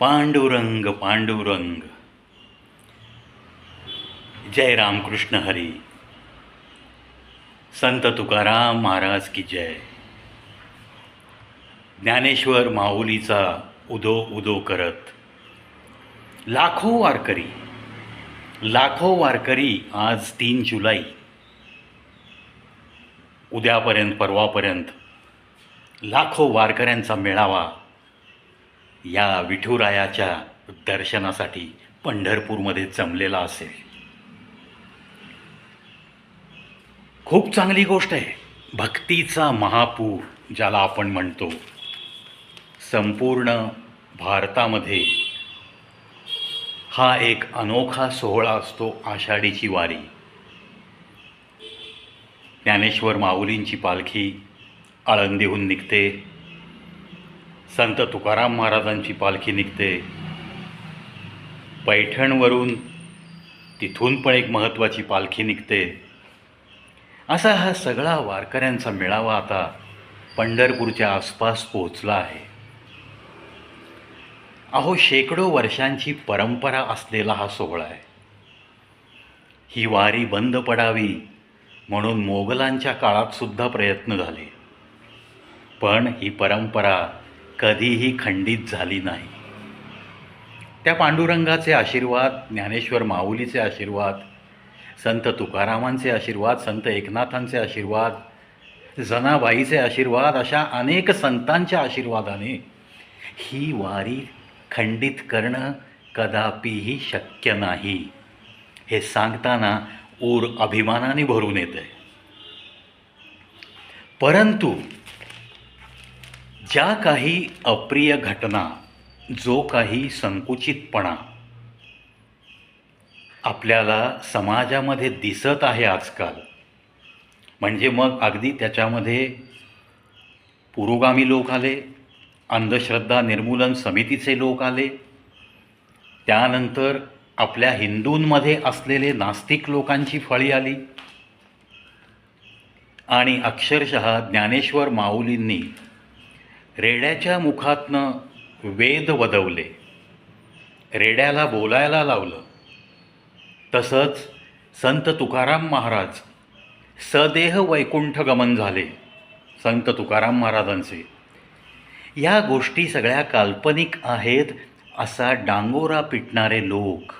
पांडुरंग पांडुरंग। जय रामकृष्ण हरी। संत तुकाराम महाराज की जय। ज्ञानेश्वर माऊलीचा उदो उदो करत। लाखो वारकरी लाखो वारकरी आज तीन जुलै। उद्यापर्यंत परवापर्यंत लाखो वारकऱ्यांचा मेळावा या विठुरायाच्या दर्शनासाठी पंढरपूरमध्ये जमलेला असेल. खूप चांगली गोष्ट आहे. भक्तीचा महापूर ज्याला आपण म्हणतो संपूर्ण भारतामध्ये हा एक अनोखा सोहळा असतो आषाढीची वारी. ज्ञानेश्वर माऊलींची पालखी आळंदीहून निघते. संत तुकाराम महाराजांची पालखी निघते. पैठणवरून तिथून पण एक महत्त्वाची पालखी निघते. असा हा सगळा वारकऱ्यांचा मेळावा आता पंढरपूरच्या आसपास पोहोचला आहे. अहो शेकडो वर्षांची परंपरा असलेला हा सोहळा आहे. ही वारी बंद पडावी म्हणून मोगलांच्या काळात सुद्धा प्रयत्न झाले. पण ही परंपरा कधीही खंडित झाली नाही. त्या पांडुरंगाचे आशीर्वाद ज्ञानेश्वर माऊलीचे आशीर्वाद संत तुकारामांचे आशीर्वाद संत एकनाथांचे आशीर्वाद जनाबाईचे आशीर्वाद अशा अनेक संतांच्या आशीर्वादाने ही वारी खंडित करणं कदापिही शक्य नाही. हे सांगताना ऊर अभिमानाने भरून येत आहे परंतु ज्या काही अप्रिय घटना जो काही संकुचितपणा आपल्याला समाजामध्ये दिसत आहे आजकाल म्हणजे मग अगदी त्याच्यामध्ये पुरोगामी लोक आले अंधश्रद्धा निर्मूलन समितीचे लोक आले त्यानंतर आपल्या हिंदूंमध्ये असलेले नास्तिक लोकांची फळी आली. आणि अक्षरशः ज्ञानेश्वर माऊलींनी रेड्याच्या मुखातनं वेद वदवले. रेड्याला बोलायला लावलं. तसंच संत तुकाराम महाराज सदेह वैकुंठ गमन झाले संत तुकाराम महाराजांचे. या गोष्टी सगळ्या काल्पनिक आहेत असा डांगोरा पिटणारे लोक.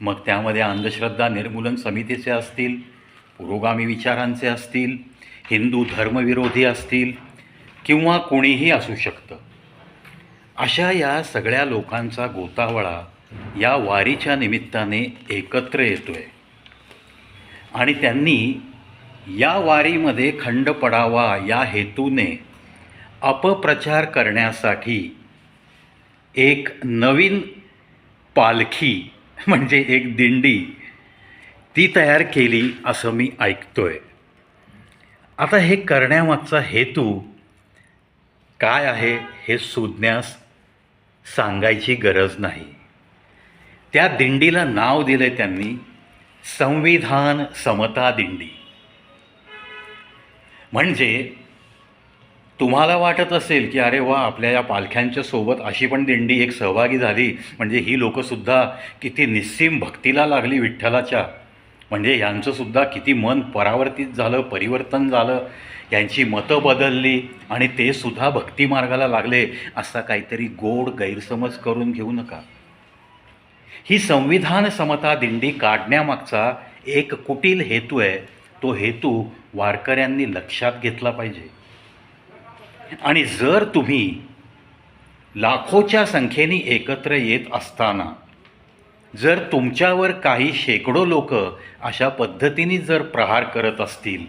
मग त्यामध्ये अंधश्रद्धा निर्मूलन समितीचे असतील पुरोगामी विचारांचे असतील हिंदू धर्मविरोधी असतील किंवा कोणीही असू शकतं. अशा या सगळ्या लोकांचा गोतावळा या वारीच्या निमित्ताने एकत्र येतो आहे आणि त्यांनी या वारीमध्ये खंड पडावा या हेतूने अपप्रचार करण्यासाठी एक नवीन पालखी म्हणजे एक दिंडी ती तयार केली असं मी ऐकतोय. आता हे करण्यामागचा हेतू काय आहे हे सुज्ञास सांगायची गरज नाही. त्या दिंडीला नाव दिले त्यांनी संविधान समता दिंडी. म्हणजे तुम्हाला वाटत असेल की अरे वा आपल्या या पालख्यांच्या सोबत अशी पण दिंडी एक सहभागी झाली म्हणजे ही लोकंसुद्धा किती निस्सीम भक्तीला लागली विठ्ठलाच्या. म्हणजे यांचंसुद्धा किती मन परावर्तित झालं परिवर्तन झालं. त्यांची मतं बदलली आणि ते सुद्धा भक्तिमार्गाला लागले असा काहीतरी गोड गैरसमज करून घेऊ नका. ही संविधान समता दिंडी काढण्यामागचा एक कुटील हेतू आहे. तो हेतू वारकऱ्यांनी लक्षात घेतला पाहिजे. आणि जर तुम्ही लाखोच्या संख्येने एकत्र येत असताना जर तुमच्यावर काही शेकडो लोक अशा पद्धतीने जर प्रहार करत असतील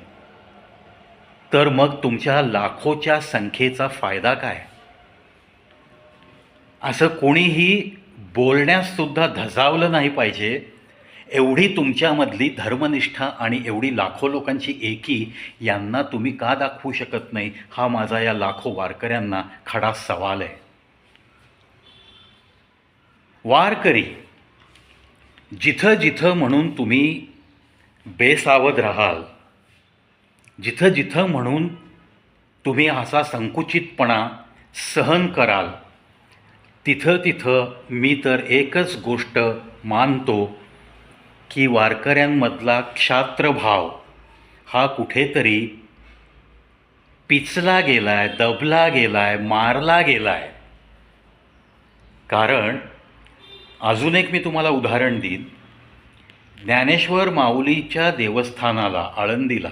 तर मग तुमच्या लाखोच्या संख्येचा फायदा काय? असं कोणीही बोलण्याससुद्धा धजावलं नाही पाहिजे. एवढी तुमच्यामधली धर्मनिष्ठा आणि एवढी लाखो लोकांची एकी यांना तुम्ही का दाखवू शकत नाही? हा माझा या लाखो वारकऱ्यांना खडा सवाल आहे. वारकरी जिथं जिथं म्हणून तुम्ही बेसावध राहाल जिथं जिथं म्हणून तुम्ही असा संकुचितपणा सहन कराल तिथं तिथं मी तर एकच गोष्ट मानतो की वारकऱ्यांमधला क्षात्रभाव हा कुठेतरी पिचला गेलाय दबला गेलाय मारला गेलाय. कारण अजून एक मी तुम्हाला उदाहरण देईन. ज्ञानेश्वर माऊलीच्या देवस्थानाला आळंदीला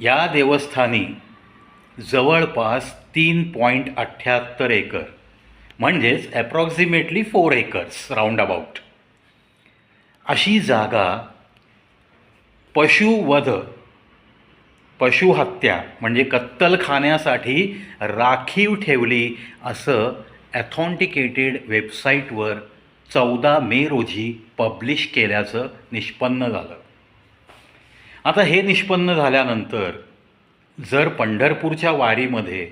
या देवस्थानी जवळपास तीन पॉईंट अठ्ठ्याहत्तर एकर म्हणजेच approximately four acres round about अशी जागा पशुवध पशुहत्या म्हणजे कत्तलखान्यासाठी राखीव ठेवली असं ॲथॉन्टिकेटेड वेबसाईटवर चौदा मे रोजी पब्लिश केल्याचं निष्पन्न झालं. आता हे निष्पन्न झाल्यानंतर जर पंढरपूरच्या वारीमध्ये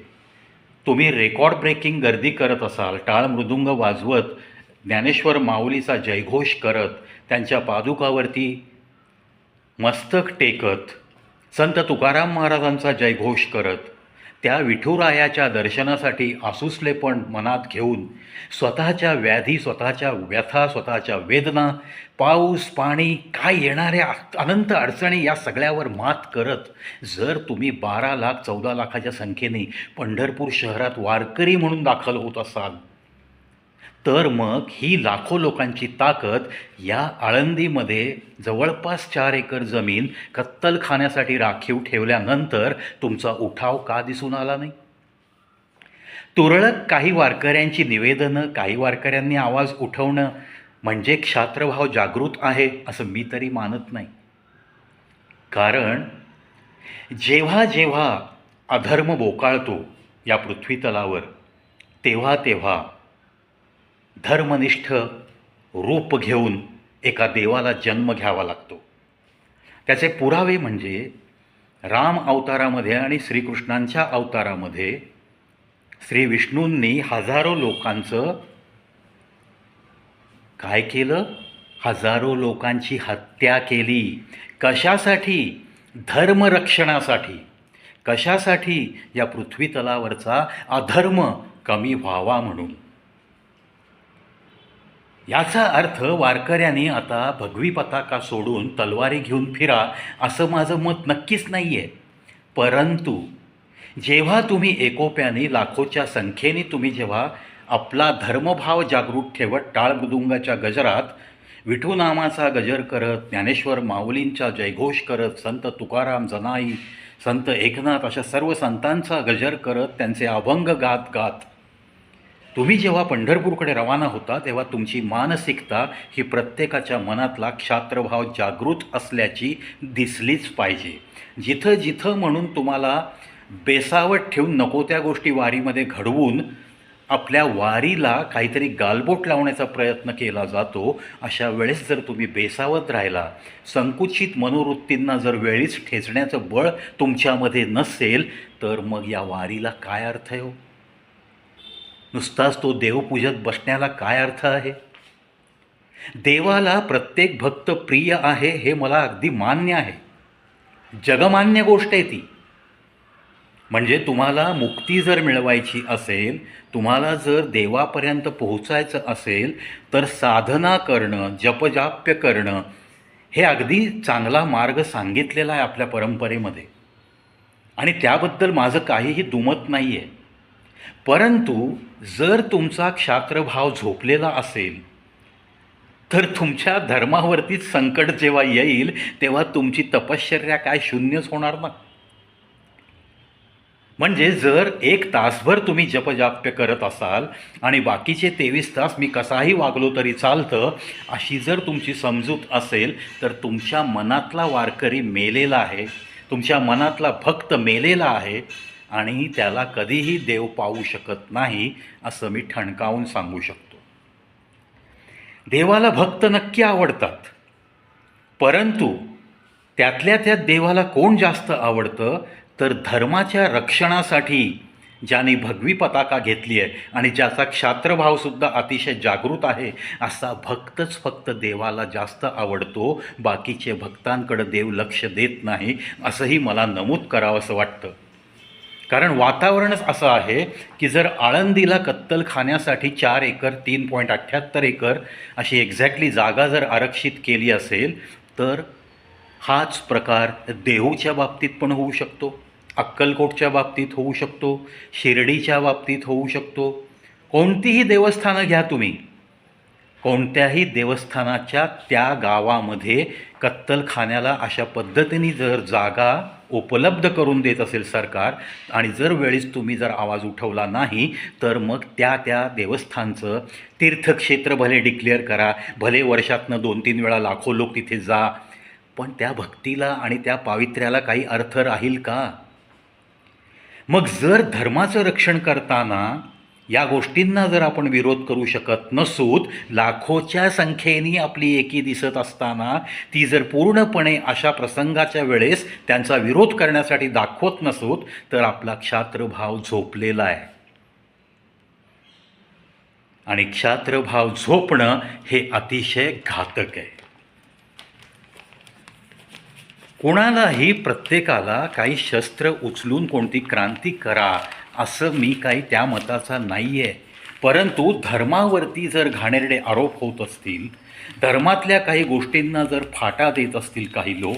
तुम्ही रेकॉर्ड ब्रेकिंग गर्दी करत असाल टाळ मृदुंग वाजवत ज्ञानेश्वर माऊलीचा जयघोष करत त्यांच्या पादुकावरती मस्तक टेकत संत तुकाराम महाराजांचा जयघोष करत त्या विठुरायाच्या दर्शनासाठी आसुसलेपण मनात घेऊन स्वतःच्या व्याधी स्वतःच्या व्यथा स्वतःच्या वेदना पाऊस पाणी काय येणाऱ्या अनंत अडचणी या सगळ्यावर मात करत जर तुम्ही बारा लाख चौदा लाखाच्या संख्येने पंढरपूर शहरात वारकरी म्हणून दाखल होत असाल तर मग ही लाखो लोकांची ताकद या आळंदीमध्ये जवळपास चार एकर जमीन कत्तलखान्यासाठी राखीव ठेवल्यानंतर तुमचा उठाव का दिसून आला नाही? तुरळक काही वारकऱ्यांची निवेदनं काही वारकऱ्यांनी आवाज उठवणं म्हणजे क्षात्रभाव जागृत आहे असं मी तरी मानत नाही. कारण जेव्हा जेव्हा अधर्म बोकाळतो या पृथ्वीतलावर तेव्हा तेव्हा धर्मनिष्ठ रूप घेऊन एका देवाला जन्म घ्यावा लागतो. त्याचे पुरावे म्हणजे राम अवतारामध्ये आणि श्रीकृष्णांच्या अवतारामध्ये श्री विष्णूंनी हजारो लोकांचं काय केलं? हजारो लोकांची हत्या केली. कशासाठी? धर्मरक्षणासाठी. कशासाठी? या पृथ्वीतलावरचा अधर्म कमी व्हावा म्हणून. याचा अर्थ वारकऱ्याने आता भगवी पताका सोडून तलवारी घेऊन फिरा असं माझं मत नक्कीच नाही आहे परंतु जेव्हा तुम्ही एकोप्याने लाखोच्या संख्येने तुम्ही जेव्हा आपला धर्मभाव जागृत ठेवत टाळमृदुंगाच्या गजरात विठू नामाचा गजर करत ज्ञानेश्वर माऊलींचा जयघोष करत संत तुकाराम जनाई संत एकनाथ अशा सर्व संतांचा गजर करत त्यांचे अभंग गात गात तुम्ही जेव्हा पंढरपूरकडे रवाना होता तेव्हा तुमची मानसिकता ही प्रत्येकाच्या मनातला क्षात्रभाव जागृत असल्याची दिसलीच पाहिजे. जिथं जिथं म्हणून तुम्हाला बेसावट ठेवून नको त्या गोष्टी वारीमध्ये घडवून आपल्या वारीला काहीतरी गालबोट लावण्याचा प्रयत्न केला जातो अशा वेळेस जर तुम्ही बेसावत राहिला संकुचित मनोवृत्तींना जर वेळीच ठेचण्याचं बळ तुमच्यामध्ये नसेल तर मग या वारीला काय अर्थ आहे हो? नुसताच तो देवपूजत बसण्याला काय अर्थ आहे? देवाला प्रत्येक भक्त प्रिय आहे हे मला अगदी मान्य आहे. जगमान्य गोष्ट आहे ती. म्हणजे तुम्हाला मुक्ती जर मिळवायची असेल तुम्हाला जर देवापर्यंत पोहोचायचं असेल तर साधना करणं जपजाप्य करणं हे अगदी चांगला मार्ग सांगितलेला आहे आपल्या परंपरेमध्ये. आणि त्याबद्दल माझं काहीही दुमत नाही आहे परंतु जर तुमचा क्षात्रभाव झोपलेला असेल तर तुमच्या धर्मावरतीच संकट जेव्हा येईल तेव्हा तुमची तपश्चर्या काय शून्यच होणार ना. म्हणजे जर एक तासभर तुम्ही जपजाप्य करत असाल आणि बाकीचे तेवीस तास मी कसाही वागलो तरी चालतं अशी जर तुमची समजूत असेल तर तुमच्या मनातला वारकरी मेलेला आहे. तुमच्या मनातला भक्त मेलेला आहे. आणि त्याला कधीही देव पाहू शकत नाही असं मी ठणकावून सांगू शकतो. देवाला भक्त नक्की आवडतात. परंतु त्यातल्या त्यात देवाला कोण जास्त आवडतं? तर धर्माच्या रक्षणासाठी ज्याने भगवी पताका घेतली आहे आणि ज्याचा क्षात्रभावसुद्धा अतिशय जागृत आहे असा भक्तच फक्त देवाला जास्त आवडतो. बाकीचे भक्तांकडं देव लक्ष देत नाही असंही मला नमूद करावंसं वाटतं. कारण वातावरणच असं आहे की जर आळंदीला कत्तलखान्यासाठी चार एकर तीन पॉईंट अठ्ठ्याहत्तर एकर अशी एक्झॅक्टली जागा जर आरक्षित केली असेल तर हाच प्रकार देहूच्या बाबतीत पण होऊ शकतो अक्कलकोटच्या बाबतीत होऊ शकतो शिर्डीच्या बाबतीत होऊ शकतो. कोणतीही देवस्थानं घ्या तुम्ही. कोणत्याही देवस्थानाच्या त्या गावामध्ये कत्तलखान्याला अशा पद्धतीने जर जागा उपलब्ध करून देत असेल सरकार आणि जर वेळेस तुम्ही जर आवाज उठवला नाही तर मग त्या त्या देवस्थानचं तीर्थक्षेत्र भले डिक्लेअर करा भले वर्षातनं दोन तीन वेळा लाखो लोक तिथे जा पण त्या भक्तीला आणि त्या पावित्र्याला काही अर्थ राहील का? मग जर धर्माचं रक्षण करताना या गोष्टींना जर आपण विरोध करू शकत नसूत लाखोच्या संख्येने आपली एकी दिसत असताना ती जर पूर्णपणे अशा प्रसंगाच्या वेळेस त्यांचा विरोध करण्यासाठी दाखवत नसूत तर आपला क्षात्रभाव झोपलेला आहे. आणि क्षात्रभाव झोपणं हे अतिशय घातक आहे. कोणालाही प्रत्येकाला काही शस्त्र उचलून कोणती क्रांती करा असं मी काही त्या मताचा नाही आहे परंतु धर्मावरती जर घाणेरडे आरोप होत असतील धर्मातल्या काही गोष्टींना जर फाटा देत असतील काही लोक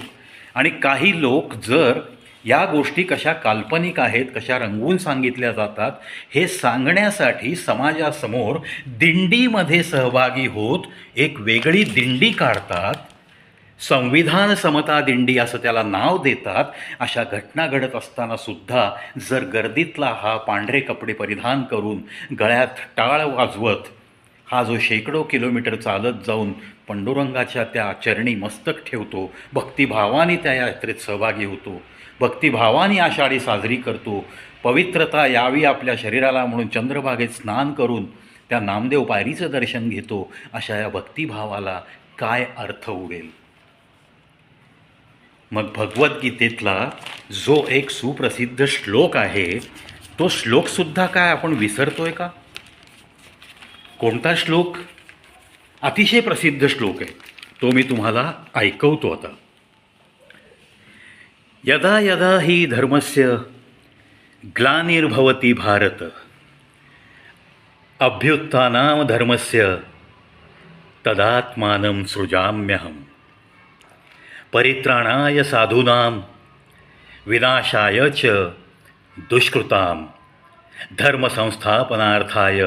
आणि काही लोक जर या गोष्टी कशा काल्पनिक आहेत कशा रंगवून सांगितल्या जातात हे सांगण्यासाठी समाजासमोर दिंडीमध्ये सहभागी होत एक वेगळी दिंडी काढतात संविधान समता दिंडी असं त्याला नाव देतात. अशा घटना घडत असताना सुद्धा जर गर्दीतला हा पांढरे कपडे परिधान करून गळ्यात टाळ वाजवत हा जो शेकडो किलोमीटर चालत जाऊन पंडुरंगाच्या त्या चरणी मस्तक ठेवतो भक्तिभावाने त्या यात्रेत सहभागी होतो. भक्तिभावाने आषाढी साजरी करतो. पवित्रता यावी आपल्या शरीराला म्हणून चंद्रभागेत स्नान करून त्या नामदेव पायरीचं दर्शन घेतो. अशा या भक्तिभावाला काय अर्थ उडेल? मग भगवद्गीतेतला जो एक सुप्रसिद्ध श्लोक आहे तो श्लोकसुद्धा काय आपण विसरतोय का? कोणता श्लोक? अतिशय प्रसिद्ध श्लोक आहे. तो मी तुम्हाला ऐकवतो आता. यदा यदा ही धर्मस्य ग्लानिर्भवती भारत अभ्युत्थानाम धर्मस्य तदात्मानं सृजाम्यहम्। परित्राणाय साधूनां विनाशाय च दुष्कृतां धर्मसंस्थापनार्थाय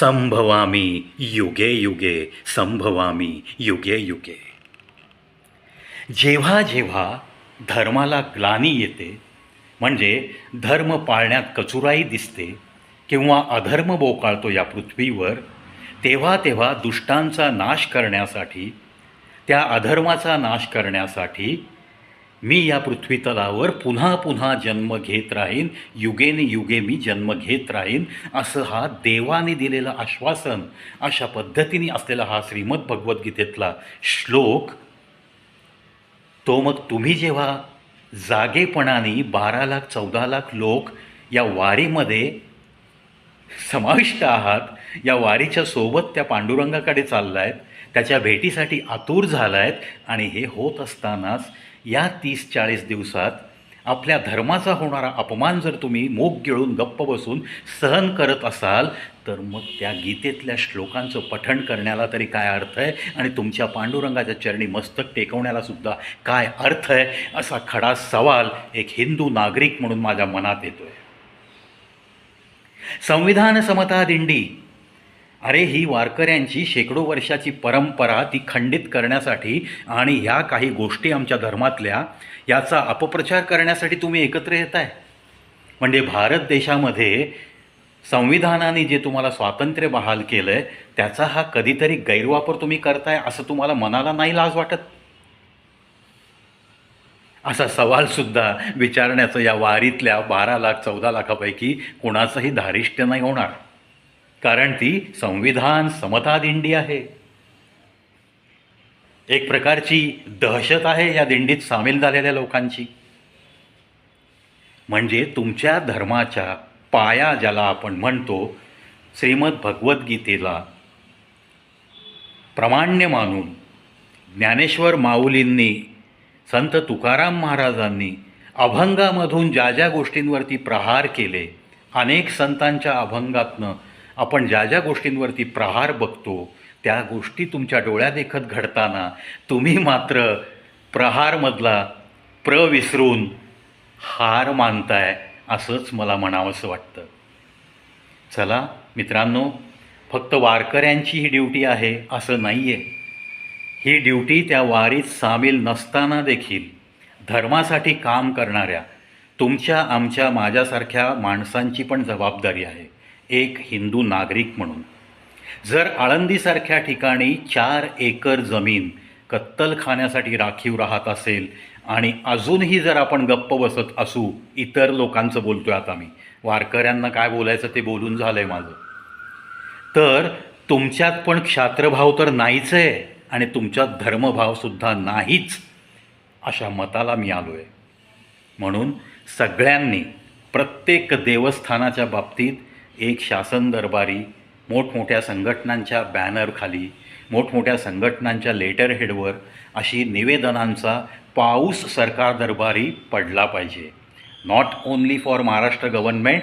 संभवामी युगे युगे संभवामी युगे युगे। जेव्हा जेव्हा धर्माला ग्लानी येते म्हणजे धर्म पाळण्यात कचुराई दिसते किंवा अधर्म बोकाळतो या पृथ्वीवर तेव्हा तेव्हा दुष्टांचा नाश करण्यासाठी त्या अधर्माचा नाश करण्यासाठी मी या पृथ्वीतलावर पुन्हा पुन्हा जन्म घेत राहीन युगेने युगे मी जन्म घेत राहीन असं हा देवाने दिलेलं आश्वासन अशा पद्धतीने असलेला हा श्रीमद भगवद्गीतेतला श्लोक. तो मग तुम्ही जेव्हा जागेपणाने बारा लाख चौदा लाख लोक या वारीमध्ये समाविष्ट आहात या वारीच्या सोबत त्या पांडुरंगाकडे चाललायत त्याच्या भेटीसाठी आतुर झाला आहेत आणि हे होत असतानाच या तीस चाळीस दिवसात आपल्या धर्माचा होणारा अपमान जर तुम्ही मूग गिळून गप्प बसून सहन करत असाल तर मग त्या गीतेतल्या श्लोकांचं पठण करण्याला तरी काय अर्थ आहे? आणि तुमच्या पांडुरंगाच्या चरणी मस्तक टेकवण्याला सुद्धा काय अर्थ आहे? असा खडा सवाल एक हिंदू नागरिक म्हणून माझ्या मनात येतो आहे संविधान समता दिंडी अरे ही वारकऱ्यांची शेकडो वर्षाची परंपरा ती खंडित करण्यासाठी आणि ह्या काही गोष्टी आमच्या धर्मातल्या याचा अपप्रचार करण्यासाठी तुम्ही एकत्र येत आहे म्हणजे भारत देशामध्ये संविधानाने जे तुम्हाला स्वातंत्र्य बहाल केलं आहे त्याचा हा कधीतरी गैरवापर तुम्ही करताय असं तुम्हाला मनाला नाही लाज वाटत? असा सवालसुद्धा विचारण्याचं या वारीतल्या बारा लाख चौदा लाखापैकी कोणाचंही धारिष्ट्य नाही होणार. कारण ती संविधान समता दिंडी आहे. एक प्रकारची दहशत आहे या दिंडीत सामील झालेल्या लोकांची. म्हणजे तुमच्या धर्माच्या पाया ज्याला आपण म्हणतो श्रीमद भगवद्गीतेला प्रमाण्य मानून ज्ञानेश्वर माऊलींनी संत तुकाराम महाराजांनी अभंगामधून ज्या ज्या गोष्टींवरती प्रहार केले अनेक संतांच्या अभंगातनं आपण ज्या ज्या गोष्टींवरती प्रहार बघतो त्या गोष्टी तुमच्या डोळ्यादेखत घडताना तुम्ही मात्र प्रहारमधला प्र विसरून हार मानताय असंच मला म्हणावंसं वाटतं. चला मित्रांनो फक्त वारकऱ्यांची ही ड्युटी आहे असं नाही आहे ही ड्युटी त्या वारीत सामील नसताना देखील धर्मासाठी काम करणाऱ्या तुमच्या आमच्या माझ्यासारख्या माणसांची पण जबाबदारी आहे. एक हिंदू नागरिक म्हणून. जर आळंदीसारख्या ठिकाणी चार एकर जमीन कत्तलखान्यासाठी राखीव राहत असेल आणि अजूनही जर आपण गप्प बसत असू इतर लोकांचं बोलतोय आता मी. वारकऱ्यांना काय बोलायचं ते बोलून झालंय माझं. तर तुमच्यात पण क्षात्रभाव तर नाहीच आहे आणि तुमच्यात धर्मभावसुद्धा नाहीच अशा मताला मी आलो आहे म्हणून सगळ्यांनी प्रत्येक देवस्थानाच्या बाबतीत एक शासन दरबारी मोठमोठ्या संघटनांच्या बॅनरखाली मोठमोठ्या संघटनांच्या लेटर हेडवर अशी निवेदनांचा पाऊस सरकार दरबारी पडला पाहिजे. Not only for Maharashtra government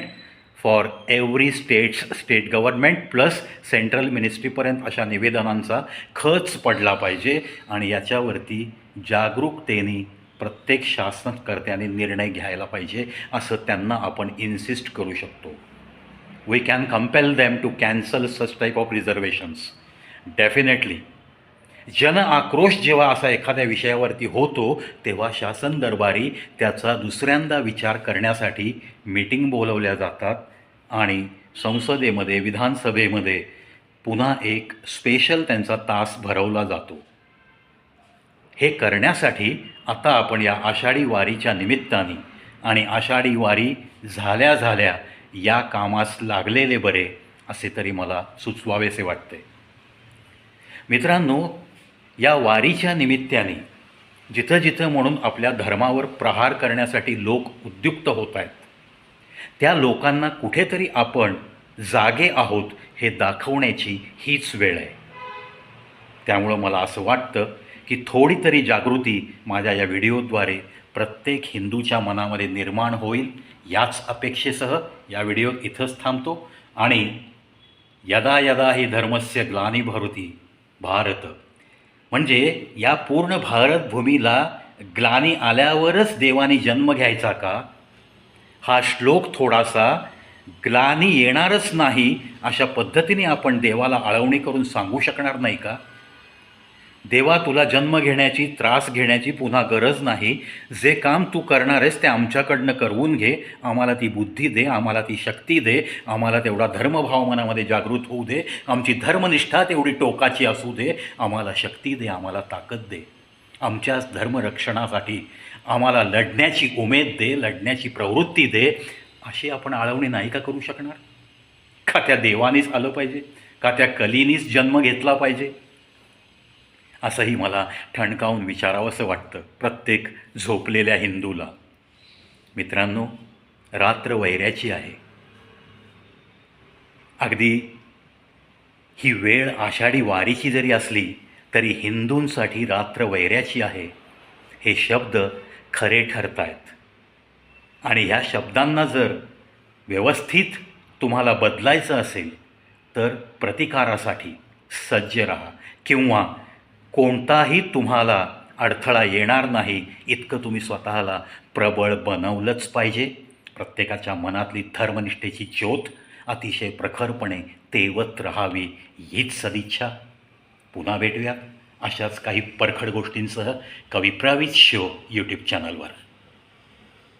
for every states state government plus central मिनिस्ट्रीपर्यंत अशा निवेदनांचा खच पडला पाहिजे आणि याच्यावरती जागरूकतेने प्रत्येक शासनकर्त्याने निर्णय घ्यायला पाहिजे असं त्यांना आपण इन्सिस्ट करू शकतो. We can compel them to cancel such type of reservations definitely जन आक्रोश जेव्हा असा एखाद्या विषयावरती होतो तेव्हा शासन दरबारी त्याचा दुसऱ्यांदा विचार करण्यासाठी मीटिंग बोलवल्या जातात आणि संसदेमध्ये विधानसभेमध्ये पुन्हा एक स्पेशल त्यांचा तास भरवला जातो. हे करण्यासाठी आता आपण या आषाढी वारीच्या निमित्ताने आणि आषाढी वारी झाल्या झाल्या या कामास लागलेले बरे असे तरी मला सुचवावेसे वाटते. मित्रांनो या वारीच्या निमित्ताने जिथं जिथं म्हणून आपल्या धर्मावर प्रहार करण्यासाठी लोक उद्युक्त होत आहेत त्या लोकांना कुठेतरी आपण जागे आहोत हे दाखवण्याची हीच वेळ आहे. त्यामुळं मला असं वाटतं की थोडी तरी जागृती माझ्या या व्हिडिओद्वारे प्रत्येक हिंदूच्या मनामध्ये निर्माण होईल याच अपेक्षेसह या व्हिडिओ इथंच थांबतो. आणि यदा यदा ही धर्मस्य ग्लानी भरती भारत. म्हणजे या पूर्ण भारतभूमीला ग्लानी आल्यावरच देवाने जन्म घ्यायचा का? हा श्लोक थोडासा ग्लानी येणारच नाही अशा पद्धतीने आपण देवाला आळवणी करून सांगू शकणार नाही का? देवा तुला जन्म घेण्याची त्रास घेण्याची पुन्हा गरज नाही. जे काम तू करणार आहेस ते आमच्याकडनं करवून घे. आम्हाला ती बुद्धी दे आम्हाला ती शक्ती दे. आम्हाला तेवढा धर्मभाव मनामध्ये जागृत होऊ दे. आमची धर्मनिष्ठा तेवढी टोकाची असू दे. आम्हाला शक्ती दे आम्हाला ताकद दे. आमच्या धर्मरक्षणासाठी आम्हाला लढण्याची उमेद दे लढण्याची प्रवृत्ती दे. अशी आपण आळवणी नाही का करू शकणार? का त्या देवानीच आलं पाहिजे? का त्या कलीनीच जन्म घेतला पाहिजे? असंही मला ठणकावून विचारावंसं वाटतं प्रत्येक झोपलेल्या हिंदूला. मित्रांनो रात्र वैऱ्याची आहे. अगदी ही वेळ आषाढी वारीची जरी असली तरी हिंदूंसाठी रात्र वैऱ्याची आहे. हे शब्द खरे ठरत आहेत आणि ह्या शब्दांना जर व्यवस्थित तुम्हाला बदलायचं असेल तर प्रतिकारासाठी सज्ज राहा किंवा कोणताही तुम्हाला अडथळा येणार नाही. इतकं तुम्ही स्वतःला प्रबळ बनवलंच पाहिजे. प्रत्येकाच्या मनातली धर्मनिष्ठेची ज्योत अतिशय प्रखरपणे तेवत राहावी हीच सदिच्छा. पुन्हा भेटूया अशाच काही परखड गोष्टींसह कविप्रावित शो यूट्यूब चॅनलवर